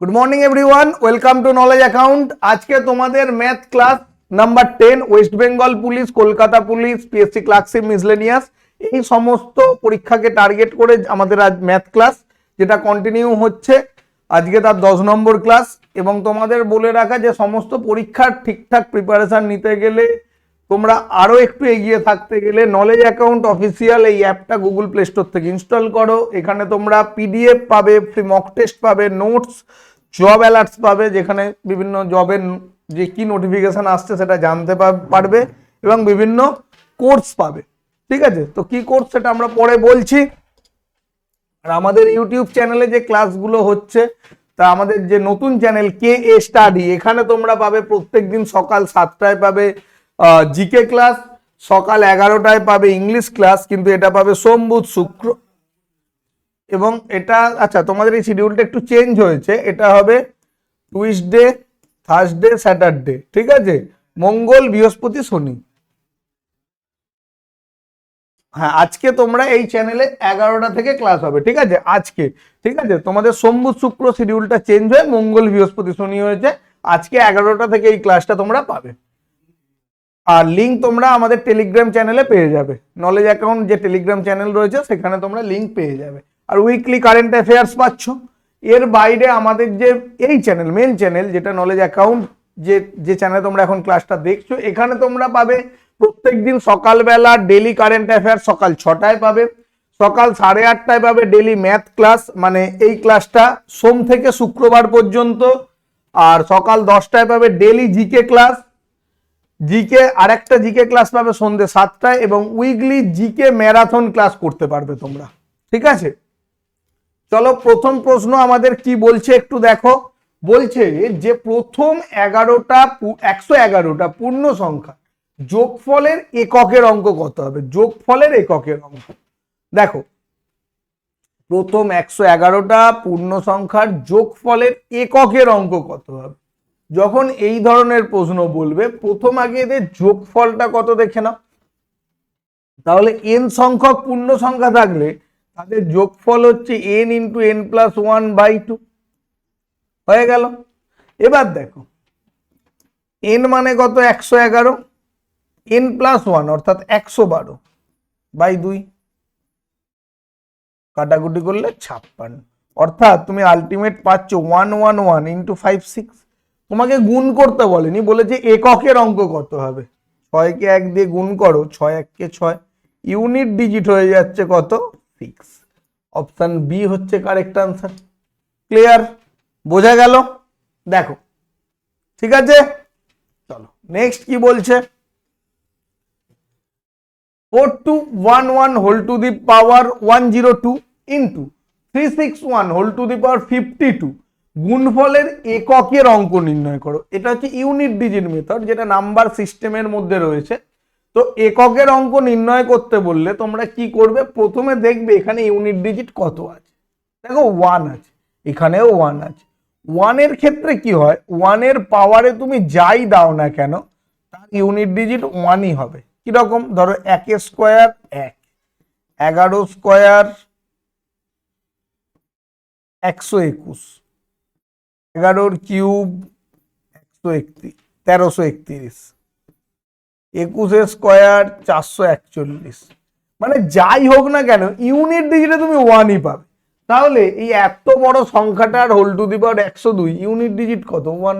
Good morning everyone welcome to knowledge account আজকে তোমাদের math class number ten West Bengal police Kolkata police PSC clerkship miscellaneous এই সমস্ত পরীক্ষাকে target করে আমাদের আজ ম্যাথ ক্লাস যেটা কন্টিনিউ হচ্ছে আজকে তার দশ নম্বর ক্লাস এবং তোমাদের বলে রাখা যে সমস্ত পরীক্ষার ঠিকঠাক প্রিপারেশন নিতে গেলে তোমরা আরও একটু এগিয়ে থাকতে গেলে নলেজ অ্যাকাউন্ট অফিসিয়াল এই অ্যাপটা গুগল প্লে স্টোর থেকে ইনস্টল করো। এখানে তোমরা পিডিএফ পাবে ফ্রি মক টেস্ট পাবে নোটস জব অ্যালার্টস পাবে, যেখানে বিভিন্ন জবের যে কি নোটিফিকেশন আসছে সেটা জানতে পারবে এবং বিভিন্ন কোর্স পাবে। ঠিক আছে? তো কি কোর্স সেটা আমরা পরে বলছি। আর আমাদের ইউটিউব চ্যানেলে যে ক্লাসগুলো হচ্ছে, তা আমাদের যে নতুন চ্যানেল কে এ স্টাডি এখানে তোমরা পাবে প্রত্যেক দিন সকাল সাতটায় পাবে জিকে ক্লাস সকাল এগারোটায় পাবে ইংলিশ ক্লাস কিন্তু এটা পাবে সোম, বুধ, শুক্র এবং এটা আচ্ছা তোমাদের এই শিডিউলটা একটু চেঞ্জ হয়েছে। এটা হবে টুইসডে থার্সডে স্যাটারডে ঠিক আছে? মঙ্গল, বৃহস্পতি, শনি। হ্যাঁ আজকে তোমরা এই চ্যানেলে এগারোটা থেকে ক্লাস হবে, ঠিক আছে? আজকে, ঠিক আছে? তোমাদের সোম শুক্র শিডিউলটা চেঞ্জ হয়ে মঙ্গল, বৃহস্পতি, শনি হয়েছে। আজকে এগারোটা থেকে এই ক্লাসটা তোমরা পাবে। আর লিঙ্ক তোমরা আমাদের টেলিগ্রাম চ্যানেলে পেয়ে যাবে। নলেজ অ্যাকাউন্ট যে টেলিগ্রাম চ্যানেল রয়েছে, সেখানে তোমরা লিঙ্ক পেয়ে যাবে। আর উইকলি কারেন্ট অ্যাফেয়ার্স পাচ্ছ। এর বাইরে আমাদের যে এই চ্যানেল মেন চ্যানেল যেটা নলেজ অ্যাকাউন্ট যে যে চ্যানেলে তোমরা এখন ক্লাসটা দেখছ, এখানে তোমরা পাবে প্রত্যেক দিন সকালবেলা ডেলি কারেন্ট অ্যাফেয়ার্স সকাল ছটায় পাবে। সকাল সাড়ে আটটায় পাবে ডেলি ম্যাথ ক্লাস মানে এই ক্লাসটা সোম থেকে শুক্রবার পর্যন্ত। আর সকাল দশটায় পাবে ডেলি জিকে ক্লাস জিকে আরেকটা জিকে ক্লাস পাবে সন্ধ্যে সাতটায় এবং উইকলি জিকে ম্যারাথন ক্লাস করতে পারবে তোমরা। ঠিক আছে? চলো প্রথম প্রশ্ন আমাদের কি বলছে একটু দেখো। বলছে যে প্রথম এগারোটা একশো এগারোটা পূর্ণ সংখ্যা যোগফলের এককের অঙ্ক কত হবে? যোগফলের এককের অঙ্ক। দেখো, প্রথম একশো এগারোটা পূর্ণ সংখ্যার যোগফলের এককের অঙ্ক কত হবে? যখন এই ধরনের প্রশ্ন বলবে, প্রথম আগে এদের যোগফলটা কত দেখে নাও। তাহলে এন সংখ্যক পূর্ণ সংখ্যা থাকলে তাদের যোগফল হচ্ছে N into N plus one by two হয়ে গেল। এবার দেখো এন মানে কত? একশো এগারো। এন প্লাস ওয়ান অর্থাৎ একশো বারো বাই দুই। কাটাকুটি করলে ছাপ্পান্ন। অর্থাৎ তুমি আলটিমেট পাচ্ছ one one one into five six তোমাকে গুণ করতে বলেনি, বলেছে এককের অঙ্ক কত হবে? ছয়কে এক দিয়ে গুণ করো ছয় এককে ছয়। ইউনিট ডিজিট হয়ে যাচ্ছে কত? সিক্স অপশন বি হচ্ছে কারেক্ট আনসার ক্লিয়ার বোঝা গেল? দেখো। ঠিক আছে? চলো নেক্সট কি বলছে? Four two one one whole two the power one zero two into three six one whole two the power fifty two গুণফলের এককের অঙ্ক নির্ণয় করো। এটা হচ্ছে ইউনিট ডিজিট মেথড যেটা নাম্বার সিস্টেমের মধ্যে রয়েছে। তো এককের অঙ্ক নির্ণয় করতে বললে তোমরা কি করবে? প্রথমে দেখবে এখানে ইউনিট ডিজিট কত আছে? দেখো ওয়ান আছে, এখানেও ওয়ান আছে। ওয়ানের ক্ষেত্রে কি হয়? ওয়ানের পাওয়ারে তুমি যাই দাও না কেন, তার ইউনিট ডিজিট ওয়ানই হবে। কীরকম ধরো এক স্কোয়ার এক, এগারো স্কোয়ার একশো একুশ, এগারোর কিউব একশো একত্রিশ তেরোশো একত্রিশ। একুশে স্কোয়ার চারশো একচল্লিশ। মানে যাই হোক না কেন, ইউনিট ডিজিটে তুমি ওয়ানই পাবে। তাহলে এই এত বড় সংখ্যাটার হোল টু দি পাওয়ার একশো দুই, ইউনিট ডিজিট কত? ওয়ান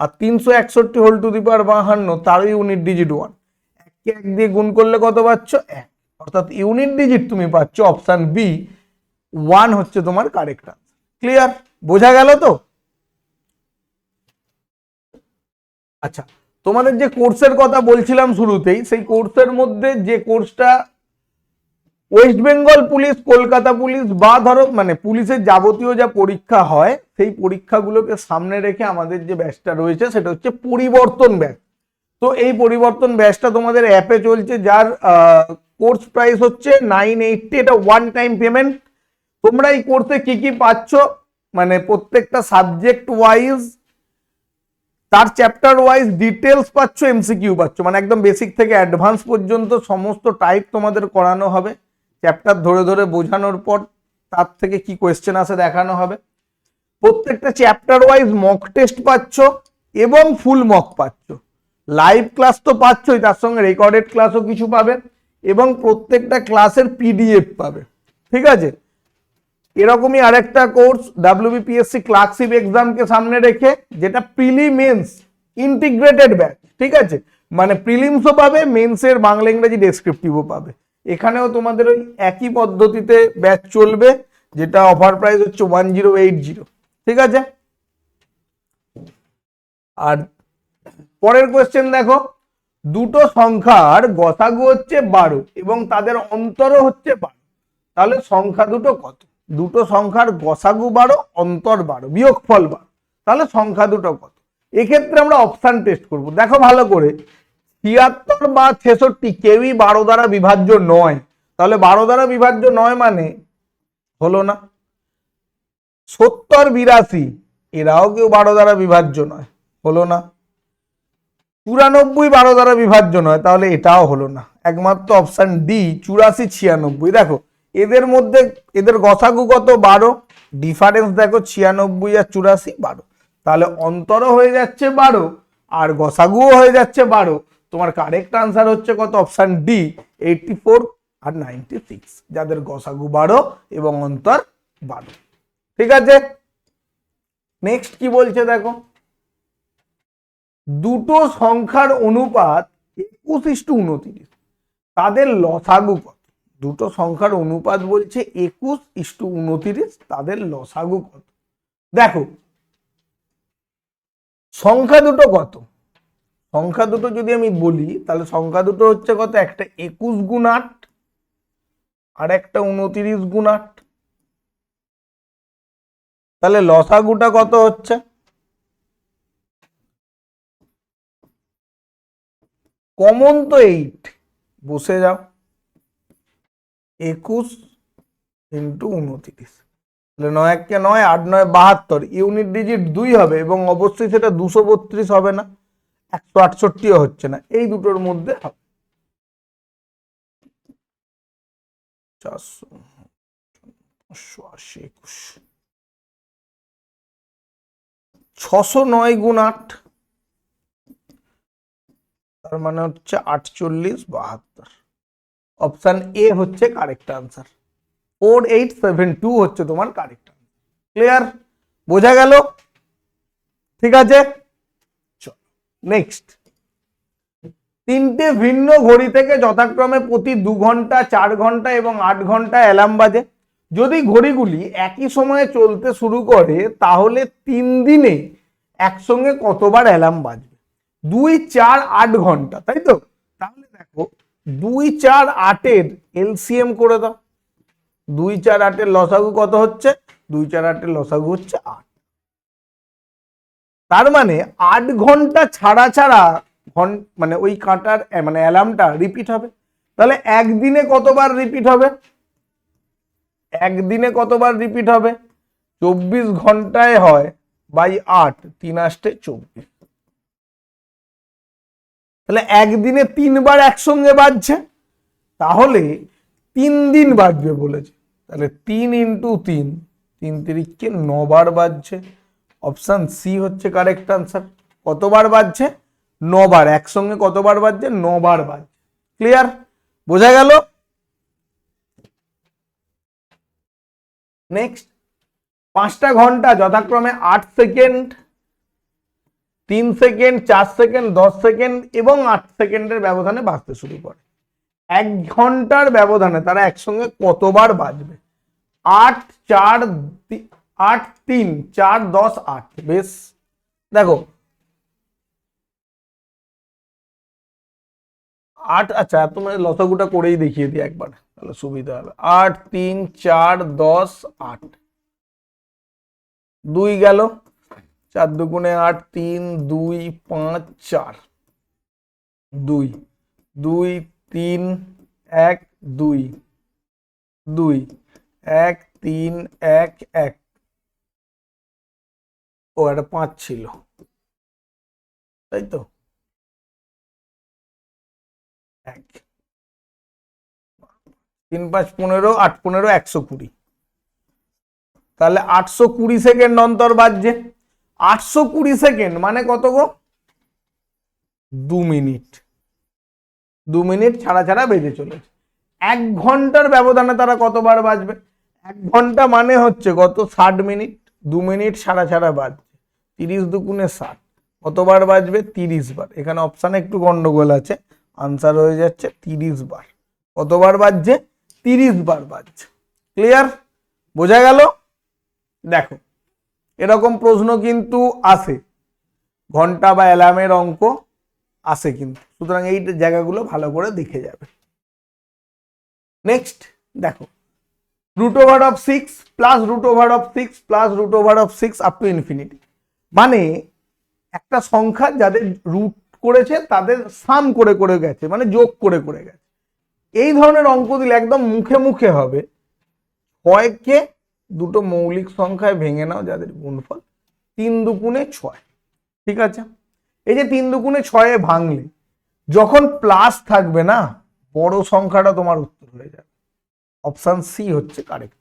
আর তিনশো একষট্টি হোল টু দি পাওয়ার বাহান্ন, তারও ইউনিট ডিজিট ওয়ান এককে এক দিয়ে গুণ করলে কত পাচ্ছ? এক। অর্থাৎ ইউনিট ডিজিট তুমি পাচ্ছ অপশান বি ওয়ান হচ্ছে তোমার কারেক্ট আনসার ক্লিয়ার বোঝা গেল তো? আচ্ছা তোমাদের যে কোর্সের কথা বলছিলাম শুরুতেই, সেই কোর্সের মধ্যে যে কোর্সটা West Bengal police Kolkata police বা ধরো মানে পুলিশের যাবতীয় যা পরীক্ষা হয়, সেই পরীক্ষাগুলোকে সামনে রেখে আমাদের যে ব্যাচটা রয়েছে, সেটা হচ্ছে পরিবর্তন ব্যাচ তো এই পরিবর্তন ব্যাচটা তোমাদের অ্যাপে চলছে, যার কোর্স প্রাইস হচ্ছে নাইন এইটটি এটা ওয়ান টাইম পেমেন্ট তোমরা এই কোর্সে কি কি পাচ্ছ? মানে প্রত্যেকটা সাবজেক্ট ওয়াইজ তার চ্যাপ্টার ওয়াইজ ডিটেলস পাচ্ছ এমসিকিউ পাচ্ছ। মানে একদম বেসিক থেকে অ্যাডভান্স পর্যন্ত সমস্ত টাইপ তোমাদের করানো হবে। চ্যাপ্টার ধরে ধরে বোঝানোর পর তার থেকে কি কোয়েশ্চেন আসে দেখানো হবে। প্রত্যেকটা চ্যাপ্টার ওয়াইজ মক টেস্ট পাচ্ছ এবং ফুল মক পাচ্ছ। লাইভ ক্লাস তো পাচ্ছই, তার সঙ্গে রেকর্ডেড ক্লাসও কিছু পাবে এবং প্রত্যেকটা ক্লাসের পিডিএফ পাবে। ঠিক আছে? এরকমই আরেকটা কোর্স ডাব্লিউবিপিএসসি ক্লার্কশিপ এক্সামকে সামনে রেখে, যেটা প্রিলিমেন্স ইন্টিগ্রেটেড ব্যাচ ঠিক আছে? মানে প্রিলিমসও পাবে মেন্সের বাংলা, ইংরেজি ডেসক্রিপটিভও পাবে। এখানেও তোমাদের ওই একই পদ্ধতিতে ব্যাচ চলবে, যেটা অফার প্রাইস হচ্ছে ওয়ান জিরো এইট জিরো ঠিক আছে? আর পরের কোয়েশ্চেন দেখো, দুটো সংখ্যার গসাগু হচ্ছে বারো এবং তাদের অন্তরও হচ্ছে বারো। তাহলে সংখ্যা দুটো কত? দুটো সংখ্যার গসাগু বারো, অন্তর বারো, বিয়োগফল বারো। তাহলে সংখ্যা দুটো কত? এক্ষেত্রে আমরা অপশান টেস্ট করব। দেখো ভালো করে, ছিয়াত্তর বা ছেষট্টি কেউই বারো দ্বারা বিভাজ্য নয়। তাহলে বারো দ্বারা বিভাজ্য নয় মানে হলো না। সত্তর বিরাশি, এরাও কেউ বারো দ্বারা বিভাজ্য নয়, হলো না। চুরানব্বই বারো দ্বারা বিভাজ্য নয়, তাহলে এটাও হলো না। একমাত্র অপশান ডি চুরাশি ছিয়ানব্বই। দেখো এদের মধ্যে, এদের গসাগু কত বারো ডিফারেন্স দেখো ছিয়ানব্বই আর চুরাশি বারো। তাহলে অন্তরও হয়ে যাচ্ছে বারো আর গসাগুও হয়ে যাচ্ছে বারো। তোমার কারেক্ট আনসার হচ্ছে কত? অপশান ডি এইটটি ফোর আর নাইনটি সিক্স যাদের গসাগু বারো এবং অন্তর বারো। ঠিক আছে? নেক্সট কি বলছে দেখো? দুটো সংখ্যার অনুপাত একুশ ইস্টু উনত্রিশ। তাদের লসাগু কত? দুটো সংখ্যার অনুপাত বলছে একুশ ইস্টু উনত্রিশ, তাদের লসাগু কত? দেখো, সংখ্যা দুটো কত? সংখ্যা দুটো যদি আমি বলি, তাহলে সংখ্যা দুটো হচ্ছে কত? একটা একুশ গুণ আট, আর একটা উনত্রিশ গুণ আট। তাহলে লসাগুটা কত হচ্ছে? কমন তো এইট বসে যাও। একুশ ইন্টু উনত্রিশ। তাহলে নয় এককে নয়, আট নয় বাহাত্তর, ইউনিট ডিজিট দুই হবে এবং অবশ্যই সেটা দুশো বত্রিশ হবে না, একশো আটষট্টিও হচ্ছে না, এই দুটোর মধ্যে হবে। চারশো আশি, একুশ। ছশো নয় গুণ আট, তার মানে হচ্ছে আটচল্লিশ বাহাত্তর। অপশান এ হচ্ছে correct answer four eight seven two হচ্ছে তোমার কারেক্ট ক্লিয়ার বোঝা গেল? ঠিক আছে? নেক্সট তিনটে ভিন্ন ঘড়ি থেকে যথাক্রমে প্রতি দু ঘণ্টা, চার ঘণ্টা এবং আট ঘণ্টা অ্যালার্ম বাজে। যদি ঘড়িগুলি একই সময়ে চলতে শুরু করে, তাহলে তিন দিনে একসঙ্গে কতবার অ্যালার্ম বাজবে? দুই, চার, আট ঘণ্টা, তাই তো? দুই চার আটের এলসিএম করে দাও। দুই চার আটের লসাগু কত হচ্ছে? দুই চার আটের লসাগু হচ্ছে আট। তার মানে আট ঘণ্টা ছাড়া ছাড়া ঘন মানে ওই কাঁটার মানে অ্যালার্মটা রিপিট হবে। তাহলে একদিনে কতবার রিপিট হবে? একদিনে কতবার রিপিট হবে? চব্বিশ ঘন্টায় হয় বাই আট, তিন আষ্টে চব্বিশ। তাহলে একদিনে তিনবার একসঙ্গে বাজছে। তাহলে তিন দিন বাজবে বলেছে। তাহলে তিন ইন্টু তিন তিন তিরিখকে নবার বাজছে। অপশান সি হচ্ছে কারেক্ট আনসার কতবার বাজছে? নবার। একসঙ্গে কতবার বাজছে? নবার বাজছে। ক্লিয়ার বোঝা গেল? নেক্সট পাঁচটা ঘণ্টা যথাক্রমে আট সেকেন্ড তিন সেকেন্ড, চার সেকেন্ড, দশ সেকেন্ড এবং আট সেকেন্ডের ব্যবধানে বাজতে শুরু করে। এক ঘণ্টার ব্যবধানে তারা একসঙ্গে কতবার বাজবে? আট, চার আট, তিন, চার, দশ, আট, বেশ। দেখো, আট আচ্ছা তোমার লসাগুটা করেই দেখিয়ে দিই একবার, তাহলে সুবিধা হবে। আট, তিন, চার, দশ, আট। দুই গেল। চার দুগুণে আট, তিন, দুই, পাঁচ, চার। দুই। দুই, তিন, এক, দুই। দুই, এক, তিন, এক এক। ও, একটা পাঁচ ছিল। তাই তো? এক। তিন, পাঁচ, পনেরো, আট, পনেরো, একশো কুড়ি। তাহলে আটশো কুড়ি সেকেন্ড অন্তর বাজছে। আটশো কুড়ি সেকেন্ড মানে কত গো? দু মিনিট। দু মিনিট ছাড়া ছাড়া বেজে চলেছে। এক ঘণ্টার ব্যবধানে তারা কতবার বাজবে? এক ঘণ্টা মানে হচ্ছে গত ষাট মিনিট দু মিনিট ছাড়া ছাড়া বাজবে তিরিশ দুগুণে ষাট কতবার বাজবে? তিরিশ বার। এখানে অপশানে একটু গন্ডগোল আছে আনসার হয়ে যাচ্ছে তিরিশ বার। কতবার বাজছে? তিরিশ বার বাজছে। ক্লিয়ার বোঝা গেল? দেখো এরকম প্রশ্ন কিন্তু আসে ঘণ্টা বা অ্যালার্মের অঙ্ক আসে কিন্তু। সুতরাং এই জায়গাগুলো ভালো করে দেখে যাবে। নেক্সট দেখো। Root over of six plus root over of six plus root over of six up to infinity মানে একটা সংখ্যা যাদের রুট করেছে, তাদের সাম করে করে গেছে মানে যোগ করে করে গেছে। এই ধরনের অঙ্ক দিলে একদম মুখে মুখে হবে। ছয়কে দুটো মৌলিক সংখ্যায় ভেঙে নাও যাদের গুণফল তিন দুগুণে ছয়। ঠিক আছে? এই যে তিন দুগুণে ছয়ে ভাঙলে, যখন প্লাস থাকবে না, বড় সংখ্যাটা তোমার উত্তর হয়ে যাবে। অপশান সি হচ্ছে কারেক্ট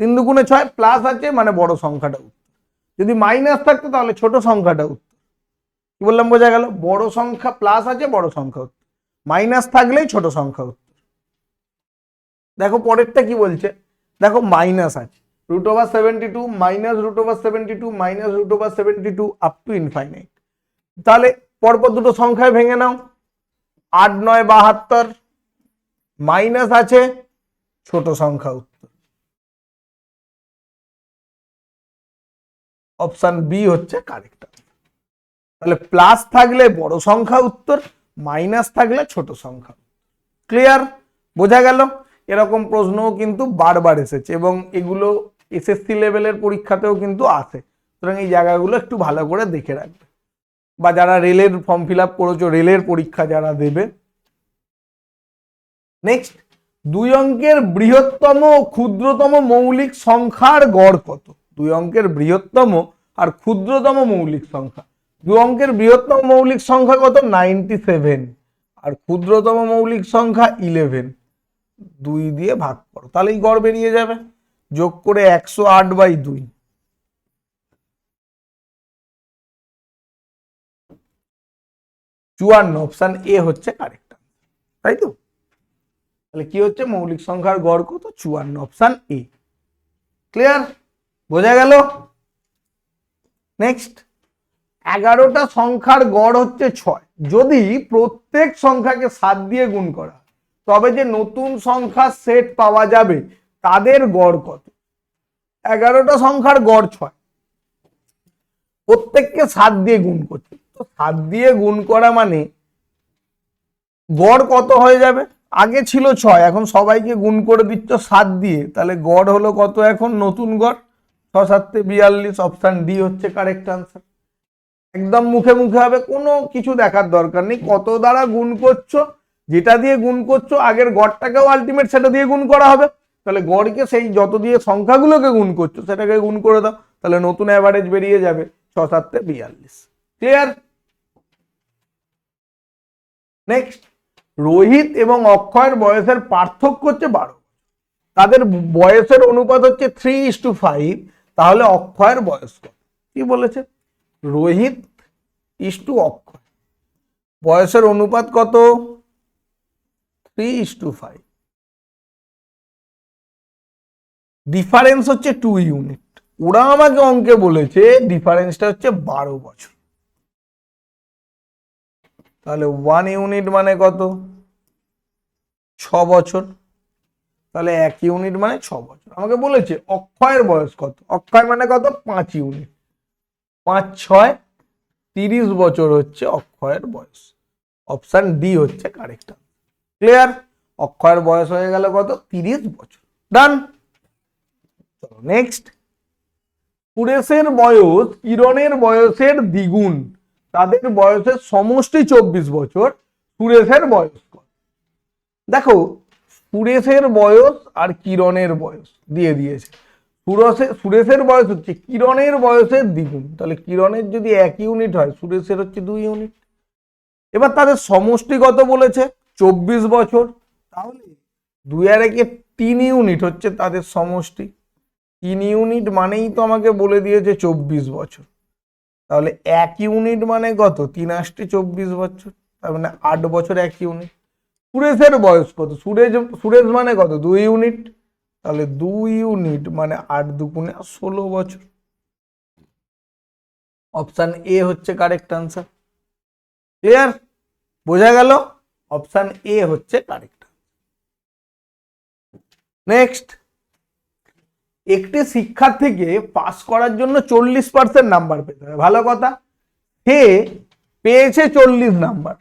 তিন দুগুণে ছয় প্লাস আছে মানে বড় সংখ্যাটা উত্তর। যদি মাইনাস থাকতো তাহলে ছোট সংখ্যাটা উত্তর। কি বললাম, বোঝা গেল? বড় সংখ্যা প্লাস আছে, বড় সংখ্যা উত্তর। মাইনাস থাকলেই ছোট সংখ্যা উত্তর। দেখো পরেরটা কি বলছে? দেখো মাইনাস আছে। Two minus root over seventy two minus root over seventy two up to infinite তাহলে পরপর দুটো সংখ্যায় ভেঙে নাও। আট, নয়, বাহাত্তর মাইনাস আছে ছোট সংখ্যা উত্তর। অপশন বি হচ্ছে কারেক্ট তাহলে প্লাস থাকলে বড় সংখ্যা উত্তর মাইনাস থাকলে ছোট সংখ্যা ক্লিয়ার বোঝা গেল? এরকম প্রশ্নও কিন্তু বারবার এসেছে এবং এগুলো এসএসসি লেভেলের পরীক্ষাতেও কিন্তু আসে সুতরাং এই জায়গাগুলো একটু ভালো করে দেখে রাখবে। বা যারা রেলের ফর্ম ফিল আপ করেছ, রেলের পরীক্ষা যারা দেবে। নেক্সট দুই অঙ্কের বৃহত্তম ক্ষুদ্রতম মৌলিক সংখ্যার গড় কত? দুই অঙ্কের বৃহত্তম আর ক্ষুদ্রতম মৌলিক সংখ্যা। দু অঙ্কের বৃহত্তম মৌলিক সংখ্যা কত? নাইনটি সেভেন আর ক্ষুদ্রতম মৌলিক সংখ্যা ইলেভেন দুই দিয়ে ভাগ করো। তাহলেই গড় বেরিয়ে যাবে। যোগ করে একশো আট বাই দুই। চুয়ান্ন, অপশান এ হচ্ছে কারেক্ট তাই তো? তাহলে কি হচ্ছে? মৌলিক সংখ্যার গড় কত? চুয়ান্ন, অপশান এ। ক্লিয়ার বোঝা গেল? নেক্সট এগারোটা সংখ্যার গড় হচ্ছে ছয়। যদি প্রত্যেক সংখ্যাকে সাত দিয়ে গুণ করা তবে যে নতুন সংখ্যার সেট পাওয়া যাবে তাদের গড় কত? এগারোটা সংখ্যার গড় ছয়। প্রত্যেককে সাত দিয়ে গুণ করছে। তো সাত দিয়ে গুণ করা মানে গড় কত হয়ে যাবে? আগে ছিল ছয়, এখন সবাইকে গুণ করে দিচ্ছ সাত দিয়ে। তাহলে গড় হলো কত এখন? নতুন গড়। ছ সাতে বিয়াল্লিশ, অপশান ডি হচ্ছে কারেক্ট আনসার একদম মুখে মুখে হবে, কোনো কিছু দেখার দরকার নেই। কত দ্বারা গুণ করছ? যেটা দিয়ে গুণ করছ, আগের গড়টাকেও আলটিমেট সেটা দিয়ে গুণ করা হবে। তাহলে গড়কে সেই যত দিয়ে সংখ্যাগুলোকে গুণ করছ সেটাকে গুণ করে দাও, তাহলে নতুন অ্যাভারেজ বেরিয়ে যাবে ছ সাতে বিয়াল্লিশ। ক্লিয়ার নেক্সট রোহিত এবং অক্ষয়ের বয়সের পার্থক্য হচ্ছে বারো তাদের বয়সের অনুপাত হচ্ছে থ্রি ইস টু ফাইভ তাহলে অক্ষয়ের বয়স কত? কি বলেছে? Rohit is to Akshay. বয়সের অনুপাত কত? Three is to five difference হচ্ছে টু ইউনিট ওরা আমাকে অঙ্কে বলেছে ডিফারেন্সটা হচ্ছে বারো বছর। তাহলে ওয়ান ইউনিট মানে কত? ছ বছর। তাহলে এক ইউনিট মানে ছ বছর। আমাকে বলেছে অক্ষয়ের বয়স কত? অক্ষয় মানে কত? পাঁচ ইউনিট পাঁচ, ছয়, তিরিশ বছর হচ্ছে অক্ষয়ের বয়স। অপশান ডি হচ্ছে কারেক্ট ক্লিয়ার অক্ষয়ের বয়স হয়ে গেল কত? তিরিশ বছর। ডান নেক্সট সুরেশের বয়স, কিরণের বয়সের দ্বিগুণ। তাদের বয়সের সমষ্টি চব্বিশ বছর, সুরেশের বয়স দেখো, সুরেশের বয়স আর কিরণের বয়স দিয়ে দিয়েছে। সুরসের সুরেশের বয়স হচ্ছে কিরণের বয়সের দ্বিগুণ। তাহলে কিরণের যদি এক ইউনিট হয়, সুরেশের হচ্ছে দুই ইউনিট। এবার তাদের সমষ্টি কত বলেছে? চব্বিশ বছর। তাহলে দুই আর একে তিন ইউনিট হচ্ছে তাদের সমষ্টি। তিন ইউনিট মানেই তো আমাকে বলে দিয়েছে চব্বিশ বছর। তাহলে এক ইউনিট মানে কত? তিন আষ্টে চব্বিশ বছর। তার মানে আট বছর এক ইউনিট সুরেশের বয়স কত? সুরেশ সুরেশ মানে কত? দুই ইউনিট তাহলে দুই ইউনিট মানে আট দুগুণে ষোলো বছর। অপশান এ হচ্ছে কারেক্ট আনসার ক্লিয়ার বোঝা গেল? অপশান এ হচ্ছে কারেক্ট নেক্সট একটি শিক্ষার্থীকে পাস করার জন্য চল্লিশ পার্সেন্ট নাম্বার পেতে হবে। ভালো কথা। সে পেয়েছে চল্লিশ নাম্বার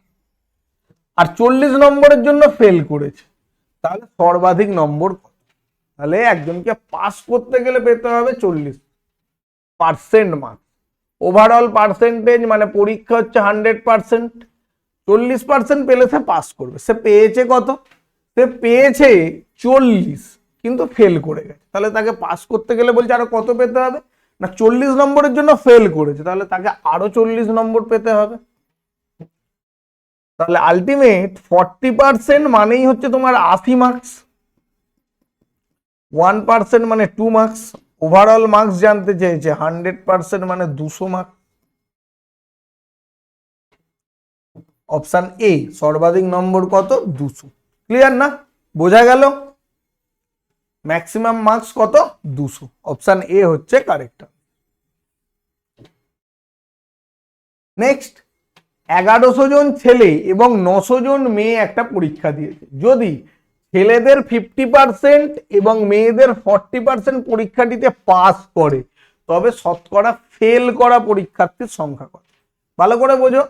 আর চল্লিশ নম্বরের জন্য ফেল করেছে। তাহলে সর্বাধিক নম্বর কত? তাহলে একজনকে পাস করতে গেলে পেতে হবে চল্লিশ পার্সেন্ট মার্কস ওভারঅল পার্সেন্টেজ মানে পরীক্ষা হচ্ছে হান্ড্রেড পার্সেন্ট চল্লিশ পার্সেন্ট পেলে সে পাস করবে। সে পেয়েছে কত? সে পেয়েছে চল্লিশ। কিন্তু ফেল করে গেছে। তাহলে তাকে পাস করতে গেলে বলছে আরও কত পেতে হবে? না, চল্লিশ নম্বরের জন্য ফেল করেছে। তাহলে তাকে আরও চল্লিশ নম্বর পেতে হবে। তাহলে আলটিমেট ফর্টি পার্সেন্ট মানেই হচ্ছে তোমার আশি মার্কস ওয়ান পার্সেন্ট মানে টু মার্কস ওভারঅল মার্কস জানতে চেয়েছে। হান্ড্রেড পার্সেন্ট মানে দুশো মার্কস অপশান এ সর্বাধিক নম্বর কত? দুশো। ক্লিয়ার না? বোঝা গেল? ম্যাক্সিমাম মার্কস কত? দুশো। অপশান এ হচ্ছে কারেক্ট নেক্সট এগারোশো জন ছেলে এবং নশো জন মেয়ে একটা পরীক্ষা দিয়েছে। যদি ছেলেদের ফিফটি পার্সেন্ট এবং মেয়েদের ফর্টি পার্সেন্ট পরীক্ষাটিতে পাস করে, তবে শতকরা ফেল করা পরীক্ষার্থীর সংখ্যা কত? ভালো করে বোঝো।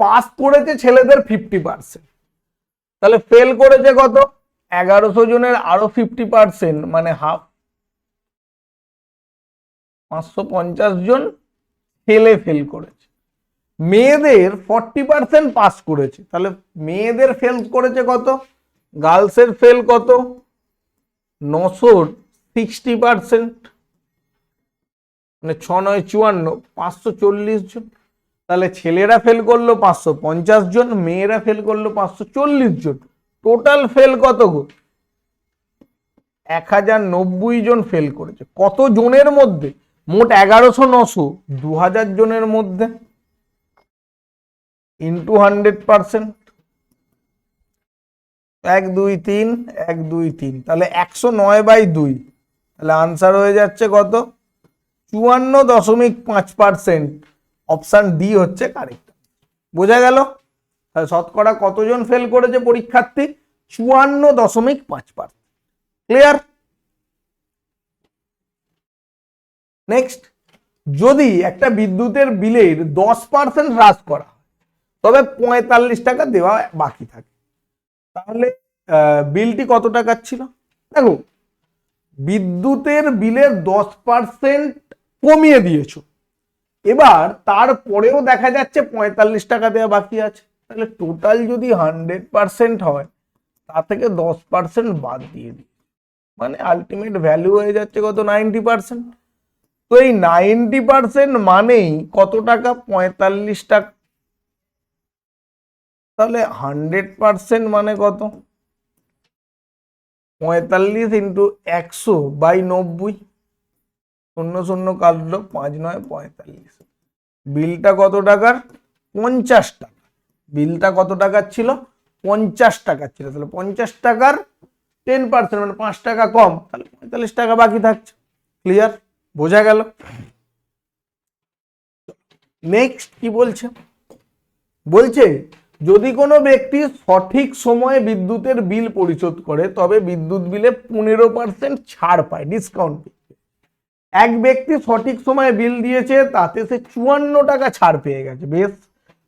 পাস করেছে ছেলেদের ফিফটি পার্সেন্ট তাহলে ফেল করেছে কত? এগারোশো জনের আরও ফিফটি পার্সেন্ট মানে হাফ পাঁচশো পঞ্চাশ জন ফেলে ফেল করেছে। মেয়েদের ফর্টি পার্সেন্ট পাস করেছে। তাহলে মেয়েদের ফেল করেছে কত? গার্লসের ফেল কত? নশোর সিক্সটি পার্সেন্ট মানে ছ নয় চুয়ান্ন, পাঁচশো চল্লিশ জন। তাহলে ছেলেরা ফেল করল পাঁচশো পঞ্চাশ জন, মেয়েরা ফেল করল পাঁচশো চল্লিশ জন। টোটাল ফেল কত গো? এক হাজার নব্বই জন ফেল করেছে। কত জনের মধ্যে? মোট এগারোশো নশো। দু হাজার জনের মধ্যে? ইন্টু হান্ড্রেড পার্সেন্ট এক দুই তিন, এক দুই তিন। তাহলে একশো নয় বাই দুই। তাহলে আনসার হয়ে যাচ্ছে কত? চুয়ান্ন দশমিক পাঁচ পার্সেন্ট অপশান ডি হচ্ছে কারেক্ট বোঝা গেল? তাহলে শতকরা কতজন ফেল করেছে পরীক্ষার্থী? চুয়ান্ন দশমিক পাঁচ পার্সেন্ট। ক্লিয়ার নেক্সট যদি একটা বিদ্যুতের বিলের দশ পার্সেন্ট হ্রাস করা তবে পঁয়তাল্লিশ টাকা দেওয়া বাকি থাকে। তাহলে বিলটি কত টাকার ছিল? দেখো, বিদ্যুতের বিলের দশ পার্সেন্ট কমিয়ে দিয়েছ। এবার তারপরেও দেখা যাচ্ছে পঁয়তাল্লিশ টাকা দেওয়া বাকি আছে। তাহলে টোটাল যদি হান্ড্রেড পার্সেন্ট হয়, তা থেকে দশ পার্সেন্ট বাদ দিয়ে দিই। মানে আলটিমেট ভ্যালু হয়ে যাচ্ছে কত? নাইনটি পার্সেন্ট তো এই নাইনটি পার্সেন্ট মানেই কত টাকা? পঁয়তাল্লিশ টাকা তাহলে হান্ড্রেড পার্সেন্ট মানে কত? পঁয়তাল্লিশ ইন্টু একশো বাই নব্বই। শূন্য শূন্য কাটলো, পাঁচ নয় পঁয়তাল্লিশ। বিলটা কত টাকার? পঞ্চাশ টাকা বিলটা কত টাকার ছিল? পঞ্চাশ টাকার ছিল। তাহলে পঞ্চাশ টাকার টেন পার্সেন্ট মানে পাঁচ টাকা কম, তাহলে পঁয়তাল্লিশ টাকা বাকি থাকছে। ক্লিয়ার বোঝা গেল? নেক্সট কি বলছে? বলছে, যদি কোনো ব্যক্তি সঠিক সময়ে বিদ্যুতের বিল পরিশোধ করে, তবে বিদ্যুৎ বিলে পনেরো পার্সেন্ট ছাড় পায় ডিসকাউন্ট এক ব্যক্তি সঠিক সময়ে বিল দিয়েছে, তাতে সে চুয়ান্ন টাকা ছাড় পেয়ে গেছে, বেশ।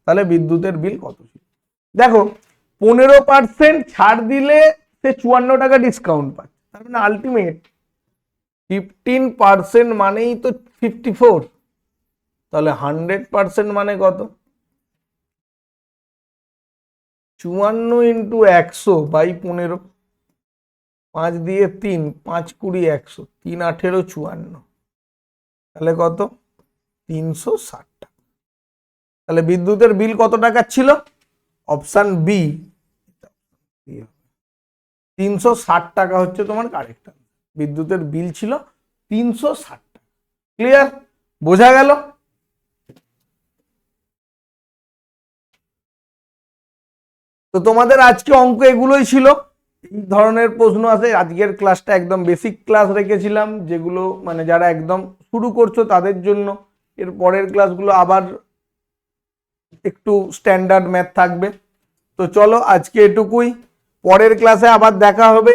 তাহলে বিদ্যুতের বিল কত ছিল? দেখো, পনেরো পার্সেন্ট ছাড় দিলে সে চুয়ান্ন টাকা ডিসকাউন্ট পাচ্ছে। তার মানে আলটিমেট ফিফটিন পার্সেন্ট মানেই তো ফিফটি ফোর তাহলে হান্ড্রেড পার্সেন্ট মানে কত? চুয়ান্ন ইন্টু একশো বাই পনেরো, পাঁচ দিয়ে তিন, পাঁচ কুড়ি একশো, তিন আঠেরো চুয়ান্ন। তাহলে কত? তিনশো ষাট টাকা। তাহলে বিদ্যুতের বিল কত টাকার ছিল? অপশান বি তিনশো ষাট টাকা হচ্ছে তোমার কারেক্ট বিদ্যুতের বিল ছিল তিনশো ষাট টাকা। ক্লিয়ার বোঝা গেল? তো তোমাদের আজকে অঙ্ক এগুলোই ছিল। এই ধরনের প্রশ্ন আছে। আজকের ক্লাসটা একদম বেসিক ক্লাস রেখেছিলাম, যেগুলো মানে যারা একদম শুরু করছ তাদের জন্য। এর পরের ক্লাসগুলো আবার একটু স্ট্যান্ডার্ড ম্যাথ থাকবে। তো চলো আজকে এটুকুই। পরের ক্লাসে আবার দেখা হবে।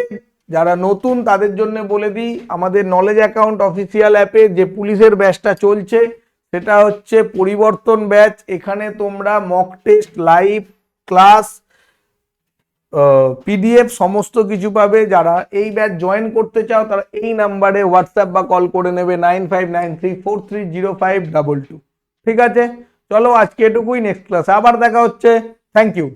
যারা নতুন, তাদের জন্য বলে দিই, আমাদের নলেজ অ্যাকাউন্ট অফিসিয়াল অ্যাপে যে পুলিশের ব্যাচটা চলছে, সেটা হচ্ছে পরিবর্তন ব্যাচ এখানে তোমরা mock test live class PDF সমস্ত কিছু পাবে। যারা এই ব্যাচ জয়েন করতে চাও, তারা এই নাম্বারে হোয়াটসঅ্যাপ বা কল করে নেবে। Nine five nine three four three zero five double two ঠিক আছে? চলো আজকে এটুকুই নেক্সট ক্লাসে আবার দেখা হচ্ছে। Thank you